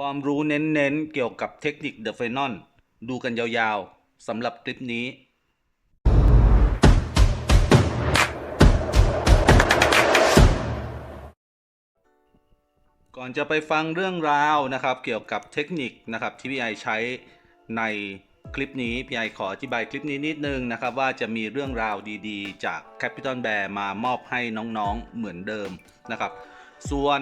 ความรู้เน้นๆ เกี่ยวกับเทคนิค The f h e n o n ดูกันยาวๆสำหรับคลิปนี้ ก่อนจะไปฟังเรื่องราวนะครับ เกี่ยวกับเทคนิคนะครับที่พี่ไอใช้ในคลิปนี้พี่ไอขออธิบายคลิปนี้นิดนึงนะครับ ว่าจะมีเรื่องราวดีๆ จาก Capital Bear มามอบให้น้องๆเหมือนเดิมนะครับ ส่วน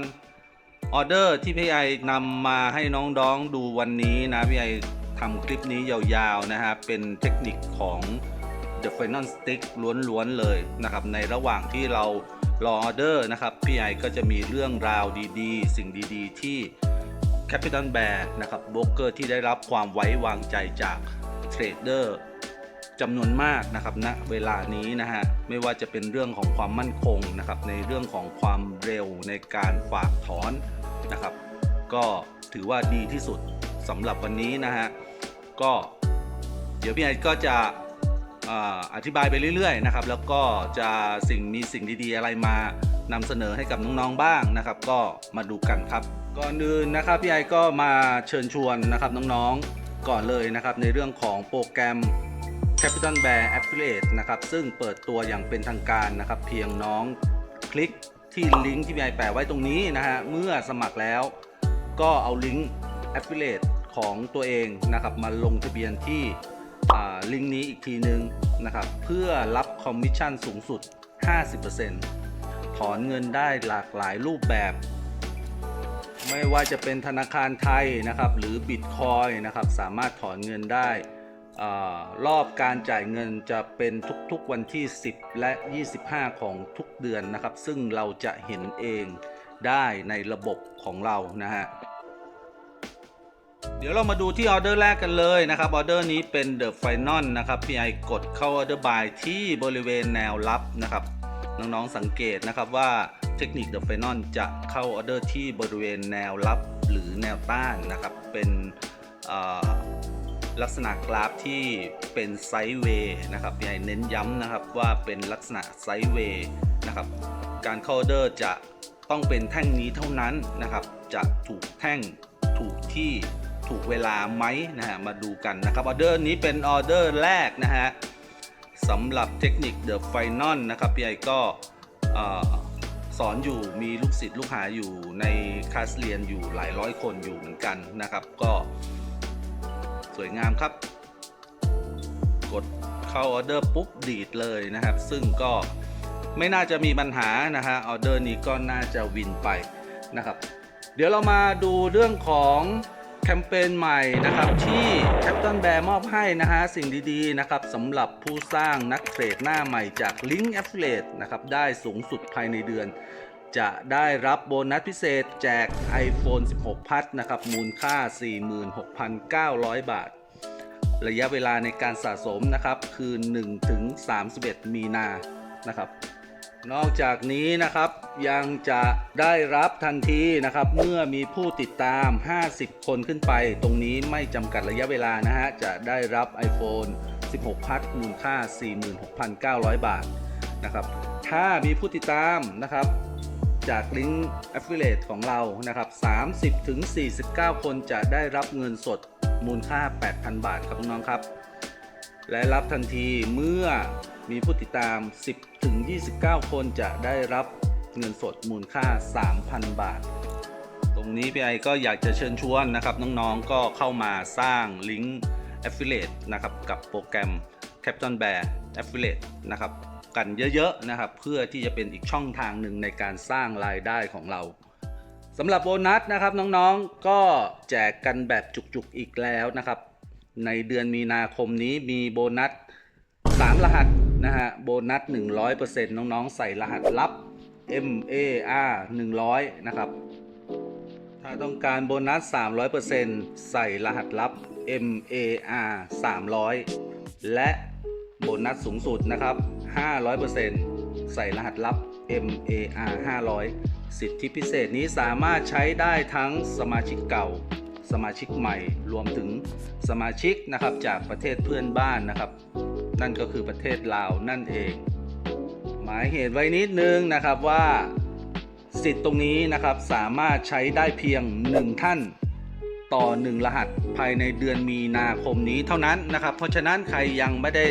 ออเดอร์ที่พี่ไอนำมาให้น้องๆดูวันนี้นะพี่ไอทำคลิปนี้ยาวๆนะฮะเป็นเทคนิคของ The Final Stick ล้วนๆเลยนะครับในระหว่างที่เรารอออเดอร์นะครับพี่ไอก็จะมีเรื่องราวดีๆ สิ่งดีๆ ที่ Capital Bear นะครับโบรกเกอร์ที่ได้รับความไว้วางใจจากเทรดเดอร์ จำนวนมากนะครับณเวลานี้นะฮะไม่ว่าจะเป็นเรื่องของความมั่นคงนะครับในเรื่องของความเร็วในการฝากถอนนะครับ ก็ถือว่าดีที่สุดสำหรับวันนี้นะฮะก็เดี๋ยวพี่ไอก็จะอ่าอธิบายไปเรื่อยๆนะครับแล้วก็จะสิ่งมีสิ่งดีๆอะไรมานำเสนอให้กับน้องๆบ้างนะครับ ก็มาดูกันครับ ก่อนอื่นนะครับพี่ไอก็มาเชิญชวนนะครับน้องๆก่อนเลยนะครับในเรื่องของโปรแกรม Capital Bear Affiliate นะครับ ซึ่งเปิดตัวอย่างเป็นทางการนะครับ เพียงน้องคลิกที่ลิงก์ที่พี่ไอแปะไว้ตรงนี้นะฮะ เมื่อสมัครแล้วก็เอาลิงก์ Affiliate ของตัวเองนะครับ มาลงทะเบียนที่ลิงก์นี้อีกทีนึงนะครับ เพื่อรับคอมมิชชั่นสูงสุด 50%ถอนเงินได้หลากหลายรูปแบบ ไม่ว่าจะเป็นธนาคารไทยนะครับ หรือบิตคอยนะครับ สามารถถอนเงินได้ รอบการจ่ายเงินจะเป็นทุกๆวันที่ 10 และ 25 ของทุกเดือนนะครับ ซึ่งเราจะเห็นเองได้ในระบบของเรานะฮะเดี๋ยวเรามาดูที่ออเดอร์แรกกันเลยนะครับออเดอร์นี้เป็น The Final นะครับพี่ไอกดเข้าออเดอร์บายที่บริเวณแนวรับนะครับ น้องๆสังเกตนะครับว่าเทคนิค The Final จะเข้าออเดอร์ที่บริเวณแนวรับหรือแนวต้านนะครับเป็น ลักษณะกราฟที่เป็นไซด์เวย์นะครับพี่ไอเน้นย้ำนะครับว่าเป็นลักษณะไซด์เวย์นะครับ การเข้าออเดอร์จะต้องเป็นแท่งนี้เท่านั้นนะครับ จะถูกแท่งถูกที่ถูกเวลาไหมนะฮะมาดูกันนะครับออเดอร์นี้เป็นออเดอร์แรกนะฮะสำหรับเทคนิค The Final นะครับพี่ไอก็สอนอยู่มีลูกศิษย์ลูกหาอยู่ในคลาสเรียนอยู่หลายร้อยคนอยู่เหมือนกันนะครับ ก็ สวยงามครับ กดเข้าออเดอร์ปุ๊บดีดเลยนะครับ ซึ่งก็ไม่น่าจะมีปัญหานะฮะออเดอร์นี้ก็น่าจะวินไปนะครับ เดี๋ยวเรามาดูเรื่องของแคมเปญใหม่นะครับที่ Captain Bear มอบให้นะฮะสิ่งดีๆนะครับสำหรับผู้สร้างนักเทรดหน้าใหม่จาก Link Affiliate นะครับได้สูงสุดภายในเดือน จะได้รับโบนัสพิเศษแจก iPhone 16พัทนะครับ มูลค่า 46,900 บาท ระยะเวลาในการสะสมนะครับ คือ 1 ถึง 31 มีนา นะครับ นอกจากนี้นะครับยังจะได้รับทันทีนะครับ เมื่อมีผู้ติดตาม 50 คนขึ้นไป ตรงนี้ไม่จำกัดระยะเวลานะฮะ จะได้รับ iPhone 16พัทมูลค่า 46,900 บาทนะครับ ถ้ามีผู้ติดตามนะครับ จากลิงก์ Affiliate ของเรานะครับ 30ถึง49 คนจะได้รับเงินสดมูลค่า 8,000 บาทครับน้องๆครับ และรับทันทีเมื่อมีผู้ติดตาม 10ถึง29 คนจะได้รับเงินสดมูลค่า 3,000 บาท ตรงนี้พี่ไอก็อยากจะเชิญชวนนะครับน้องๆ ก็เข้ามาสร้างลิงก์ Affiliate นะครับกับโปรแกรม Captain Bear Affiliate นะครับ กันเยอะๆนะครับ เพื่อที่จะเป็นอีกช่องทางหนึ่งในการสร้างรายได้ของเราสำหรับโบนัสนะครับน้องๆก็แจกกันแบบจุกๆอีกแล้วนะครับ ในเดือนมีนาคมนี้มีโบนัส 3 รหัสนะฮะโบนัส 100%น้องๆ ใส่รหัสลับ M A R 100 นะครับ ถ้าต้องการโบนัส 300%ใส่รหัสลับ M A R 300 และโบนัสสูงสุดนะครับ 500%ใส่รหัสลับ M A R 500 สิทธิพิเศษนี้สามารถใช้ได้ทั้งสมาชิกเก่า สมาชิกใหม่ รวมถึงสมาชิกนะครับจากประเทศเพื่อนบ้านนะครับ นั่นก็คือประเทศลาวนั่นเอง หมายเหตุไว้นิดนึงนะครับว่าสิทธิ์ตรงนี้นะครับสามารถใช้ได้เพียง 1 ท่านต่อ 1 รหัสภายในเดือนมีนาคมนี้เท่านั้นนะครับ เพราะฉะนั้นใครยังไม่ได้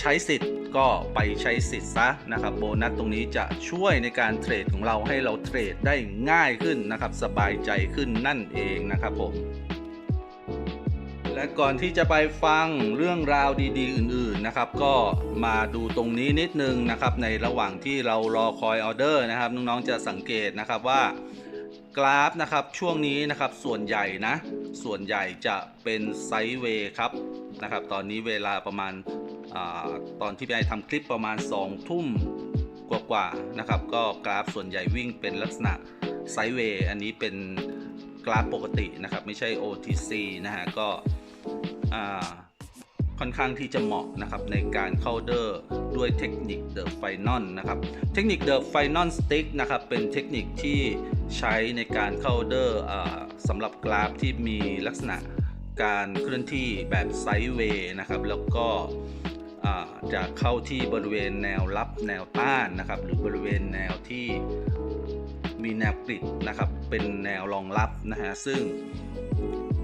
ใช้สิทธิ์ ก็ไปใช้สิทธิ์ซะนะครับโบนัสตรงนี้จะช่วยในการเทรดของเราให้เราเทรดได้ง่ายขึ้นนะครับสบายใจขึ้นนั่นเองนะครับผมและก่อนที่จะไปฟังเรื่องราวดี ๆ อื่น ๆ นะครับ ก็มาดูตรงนี้นิดนึงนะครับ ในระหว่างที่เรารอคอยออเดอร์นะครับ น้อง ๆ จะสังเกตนะครับว่ากราฟนะครับช่วงนี้นะครับส่วนใหญ่นะ ส่วนใหญ่จะเป็นไซด์เวย์ครับนะครับ ตอนนี้เวลาประมาณ อตอนที่พี่ไอทำคลิปประมาณ 2 ทุ่มกว่าๆนะครับ ก็กราฟส่วนใหญ่วิ่งเป็นลักษณะไซด์เวย์อันนี้เป็นกราฟปกตินะครับ ไม่ใช่ OTC นะฮะ ก็ค่อนข้างที่จะเหมาะนะครับ ในการเข้าเดอร์ด้วยเทคนิค The Final นะครับ เทคนิค The Final Stick นะครับ เป็นเทคนิคที่ใช้ในการเข้าเดอร์สำหรับกราฟที่มีลักษณะการเคลื่อนที่แบบไซด์เวย์นะครับ แล้วก็ จะเข้าที่บริเวณแนวรับแนวต้านนะครับ หรือบริเวณแนวที่มีแนวกริดนะครับ เป็นแนวรองรับนะฮะซึ่ง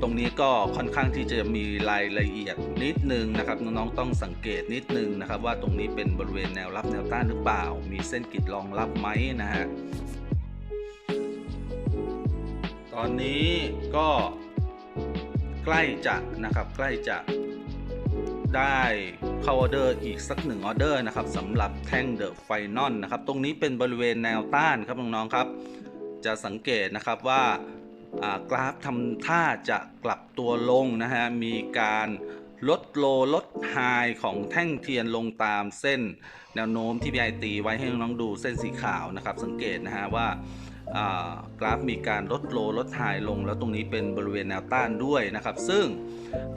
ตรงนี้ก็ค่อนข้างที่จะมีรายละเอียดนิดนึงนะครับน้องๆต้องสังเกตนิดนึงนะครับ ว่าตรงนี้เป็นบริเวณแนวรับแนวต้านหรือเปล่า มีเส้นกริดรองรับไหมนะฮะตอนนี้ก็ใกล้จะนะครับใกล้จะได้ เข้าออเดอร์อีกสักหนึ่งออเดอร์นะครับสำหรับแท่งเดอะไฟนอลนะครับ ตรงนี้เป็นบริเวณแนวต้านครับน้องๆครับ จะสังเกตนะครับว่าอ่ากราฟทำท่าจะกลับตัวลงนะฮะมีการ ลดโลลดไฮของแท่งเทียนลงตามเส้นแนวโน้มที่พี่ไอตีไว้ให้น้องๆดูเส้นสีขาวนะครับ สังเกตนะฮะว่ากราฟมีการลดโลลดไฮลง แล้วตรงนี้เป็นบริเวณแนวต้านด้วยนะครับ ซึ่ง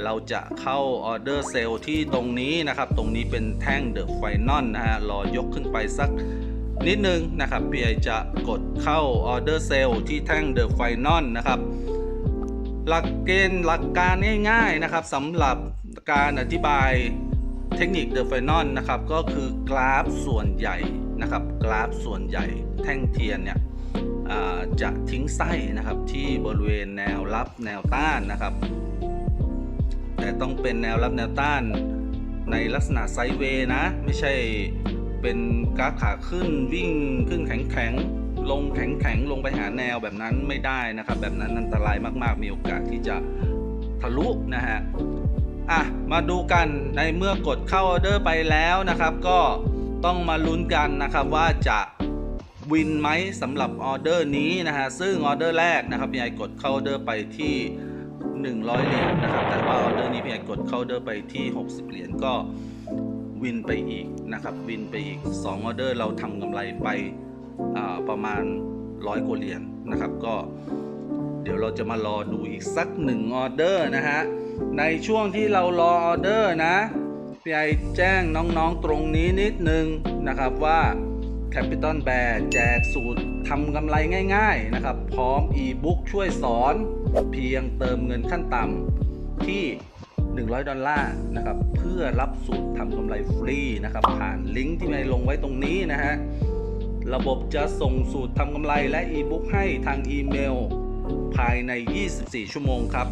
เราจะเข้าออเดอร์เซลล์ที่ตรงนี้นะครับ ตรงนี้เป็นแท่งเดอะไฟนอลนะฮะรอยกขึ้นไปสักนิดนึงนะครับพี่ไอจะกดเข้าออเดอร์เซลล์ที่แท่งเดอะไฟนอลนะครับ หลักเกณฑ์หลักการง่าย ๆนะครับสำหรับ การอธิบายเทคนิคเดอะไฟนอลนะครับก็คือกราฟส่วนใหญ่นะครับ กราฟส่วนใหญ่แท่งเทียนเนี่ยจะทิ้งไส้นะครับที่บริเวณแนวรับแนวต้านนะครับ แต่ต้องเป็นแนวรับแนวต้านในลักษณะไซเวย์นะ ไม่ใช่เป็นกราฟขาขึ้นวิ่งขึ้นแข็งแข็งลงแข็งแข็งลงไปหาแนวแบบนั้นไม่ได้นะครับ แบบนั้นอันตรายมากๆมีโอกาสที่จะทะลุนะฮะ อะมาดูกันในเมื่อกดเข้าออเดอร์ไปแล้วนะครับ ก็ต้องมาลุ้นกันนะครับว่าจะวินไหมสำหรับออเดอร์นี้นะฮะซึ่งออเดอร์แรกนะครับพี่ไอกดเข้าออเดอร์ไปที่ 100 เหรียญนะครับแต่ว่าออเดอร์นี้พี่ไอกดเข้าออเดอร์ไปที่ 60 เหรียญก็วินไปอีกนะครับวินไปอีก2ออเดอร์เราทำกำไรไปประมาณ 100กว่าเหรียญนะครับก็เดี๋ยวเราจะมารอดูอีกสักหนึ่งออเดอร์นะฮะ ในช่วงที่เรารอออเดอร์นะพี่ไอแจ้งน้องๆตรงนี้นิดนึงนะครับว่า Capital Bear แจกสูตรทำกำไรง่ายๆนะครับ พร้อมอีบุ๊กช่วยสอนเพียงเติมเงินขั้นต่ำที่ 100 ดอลลาร์นะครับ เพื่อรับสูตรทำกำไรฟรีนะครับ ผ่านลิงก์ที่ไม่ลงไว้ตรงนี้นะฮะ ระบบจะส่งสูตรทำกำไรและอีบุ๊กให้ทางอีเมล ภายใน 24 ชั่วโมงครับ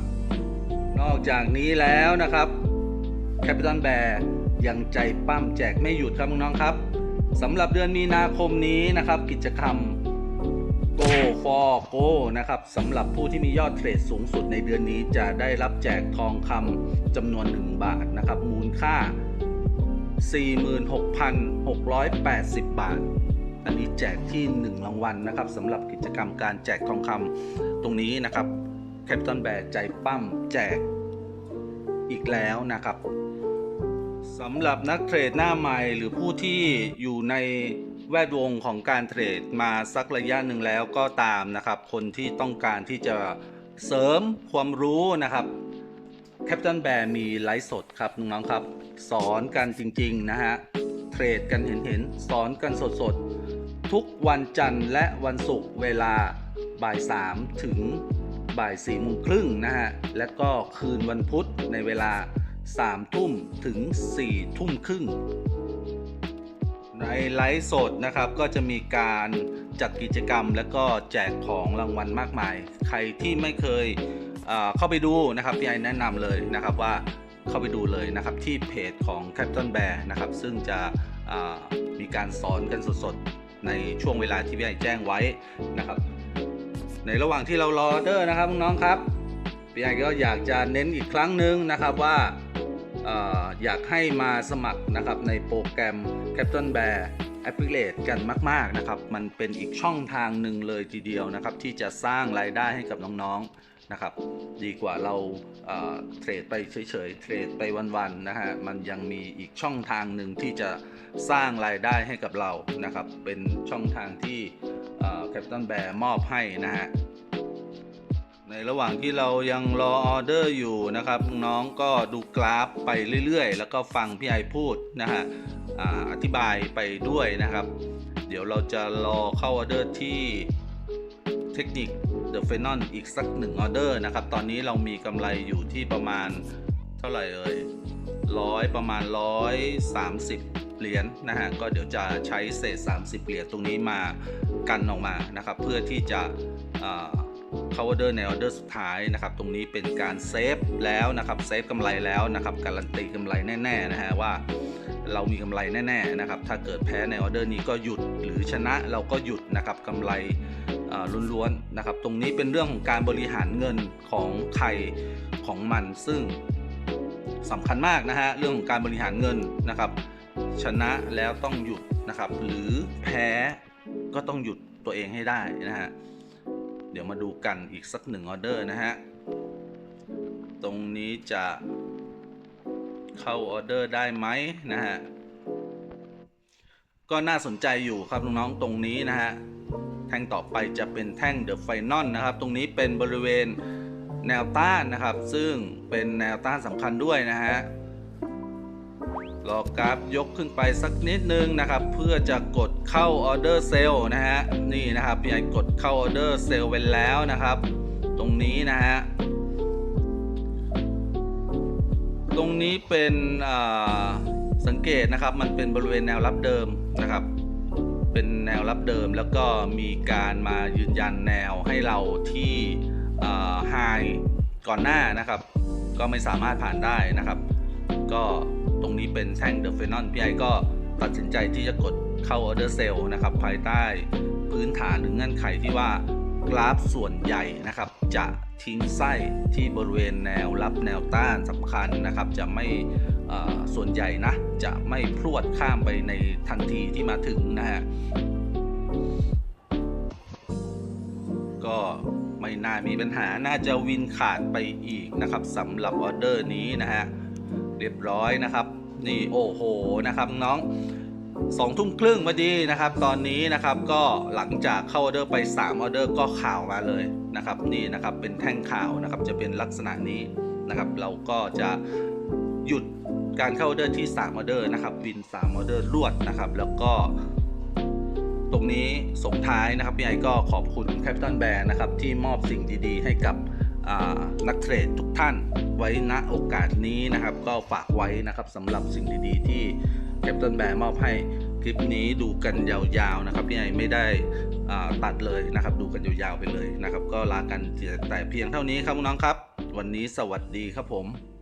นอกจากนี้แล้วนะครับ Capital Bear ยังใจปั้มแจกไม่หยุดครับน้องๆครับสำหรับเดือนมีนาคมนี้นะครับ กิจกรรม Go for Go นะครับสำหรับผู้ที่มียอดเทรดสูงสุดในเดือนนี้จะได้รับแจกทองคำจำนวน 1 บาทนะครับ มูลค่า 46,680 บาท อันนี้แจกที่ 1 รางวัลนะครับสำหรับกิจกรรมการแจกทองคำตรงนี้นะครับ Capital Bear ใจปั้มแจกอีกแล้วนะครับสำหรับนักเทรดหน้าใหม่หรือผู้ที่อยู่ในแวดวงของการเทรดมาสักระยะหนึ่งแล้วก็ตามนะครับ คนที่ต้องการที่จะเสริมความรู้นะครับ Captain Bear มีไลฟ์สดครับน้องๆครับ สอนกันจริง ๆ นะฮะ เทรดกันเห็นๆ สอนกันสดๆ ทุกวันจันทร์และวันศุกร์เวลาบ่าย 3 ถึง บ่าย4โมงครึ่งนะฮะ และก็คืนวันพุธในเวลา3ทุ่มถึง4ทุ่มครึ่ง ในไลฟ์สดนะครับก็จะมีการจัดกิจกรรมแล้วก็แจกของรางวัลมากมาย ใครที่ไม่เคยเเข้าไปดูนะครับพี่ไอแนะนำเลยนะครับว่าเข้าไปดูเลยนะครับที่เพจของ Captain Bear นะครับซึ่งจะมีการสอนกันสดๆ ในช่วงเวลาที่พี่ไอแจ้งไว้นะครับ ในระหว่างที่เรารอออเดอร์นะครับน้องๆครับพี่ไอก็อยากจะเน้นอีกครั้งหนึ่งนะครับว่าอออยากให้มาสมัครนะครับในโปรแกรม Captain Bear Affiliate กันมาก ๆ นะครับ มันเป็นอีกช่องทางหนึ่งเลยทีเดียวนะครับ ที่จะสร้างรายได้ให้กับน้องๆนะครับ ดีกว่าเราเทรดไปเฉยๆ เทรดไปวันๆนะฮะมันยังมีอีกช่องทางหนึ่งที่จะสร้างรายได้ให้กับเรานะครับ เป็นช่องทางที่ แคปตันแบร์มอบให้นะฮะ ในระหว่างที่เรายังรอออเดอร์อยู่นะครับ น้องก็ดูกราฟไปเรื่อยๆ แล้วก็ฟังพี่ไอพูดนะฮะออธิบายไปด้วยนะครับ เดี๋ยวเราจะรอเข้าออเดอร์ที่เทคนิค The p h e n o n อีกสักหนึ่งออเดอร์นะครับ ตอนนี้เรามีกำไรอยู่ที่ประมาณเท่าไหร่เอ่ยร้อยประมาณ130 เหรียญนะฮะก็เดี๋ยวจะใช้เศษ 30 เหรียญตรงนี้มากันออกมานะครับ เพื่อที่จะอ่าเข้าออเดอร์ในออเดอร์สุดท้ายนะครับ ตรงนี้เป็นการเซฟแล้วนะครับเซฟกำไรแล้วนะครับการันตีกำไรแน่ๆนะฮะว่าเรามีกำไรแน่ๆนะครับ ถ้าเกิดแพ้ในออเดอร์นี้ก็หยุดหรือชนะเราก็หยุดนะครับกำไรล้วนๆนะครับ ตรงนี้เป็นเรื่องของการบริหารเงินของใครของมันซึ่งสำคัญมากนะฮะเรื่องของการบริหารเงินนะครับ ชนะแล้วต้องหยุดนะครับ หรือแพ้ก็ต้องหยุดตัวเองให้ได้นะฮะ เดี๋ยวมาดูกันอีกสักหนึ่งออเดอร์นะฮะ ตรงนี้จะเข้าออเดอร์ได้ไหมนะฮะ ก็น่าสนใจอยู่ครับน้องๆตรงนี้นะฮะ แท่งต่อไปจะเป็นแท่งเดอะไฟนอลนะครับ ตรงนี้เป็นบริเวณแนวต้านนะครับ ซึ่งเป็นแนวต้านสำคัญด้วยนะฮะ รอกราฟยกขึ้นไปสักนิดนึงนะครับ เพื่อจะกดเข้าออเดอร์เซลล์นะฮะนี่นะครับพี่ไอกดเข้าออเดอร์เซลล์ไปแล้วนะครับ ตรงนี้นะฮะตรงนี้เป็นสังเกตนะครับมันเป็นบริเวณแนวรับเดิมนะครับ เป็นแนวรับเดิมแล้วก็มีการมายืนยันแนวให้เราที่ไฮก่อนหน้านะครับ ก็ไม่สามารถผ่านได้นะครับ ก็ ตรงนี้เป็นแท่งเดอะเฟนอนพี่ไอก็ตัดสินใจที่จะกดเข้าออเดอร์เซลล์นะครับภายใต้พื้นฐานหรือเงื่อนไขที่ว่ากราฟส่วนใหญ่นะครับ จะทิ้งไส้ที่บริเวณแนวรับแนวต้านสำคัญนะครับ จะไม่ส่วนใหญ่นะ จะไม่พรวดข้ามไปในทันทีที่มาถึงนะฮะก็ไม่น่ามีปัญหาน่าจะวินขาดไปอีกนะครับสำหรับออเดอร์นี้นะฮะ เรียบร้อยนะครับ นี่โอ้โหนะครับน้องสองทุ่มครึ่งพอดีนะครับ ตอนนี้นะครับก็หลังจากเข้าออเดอร์ไป3ออเดอร์ก็ข่าวมาเลยนะครับ นี่นะครับเป็นแท่งข่าวนะครับจะเป็นลักษณะนี้นะครับ เราก็จะหยุดการเข้าออเดอร์ที่3ออเดอร์นะครับวิน3ออเดอร์รวดนะครับ แล้วก็ตรงนี้ส่งท้ายนะครับพี่ไอก็ขอบคุณแคปตันแบร์นะครับที่มอบสิ่งดีๆ ให้กับ นักเทรดทุกท่านไว้ณโอกาสนี้นะครับ ก็ฝากไว้นะครับสำหรับสิ่งดีๆ ที่แคปตันแบร์มอบให้คลิปนี้ดูกันยาวๆนะครับพี่ไอไม่ได้ตัดเลยนะครับ ดูกันยาวๆไปเลยนะครับ ก็ลากันแต่เพียงเท่านี้ครับน้องครับ วันนี้สวัสดีครับผม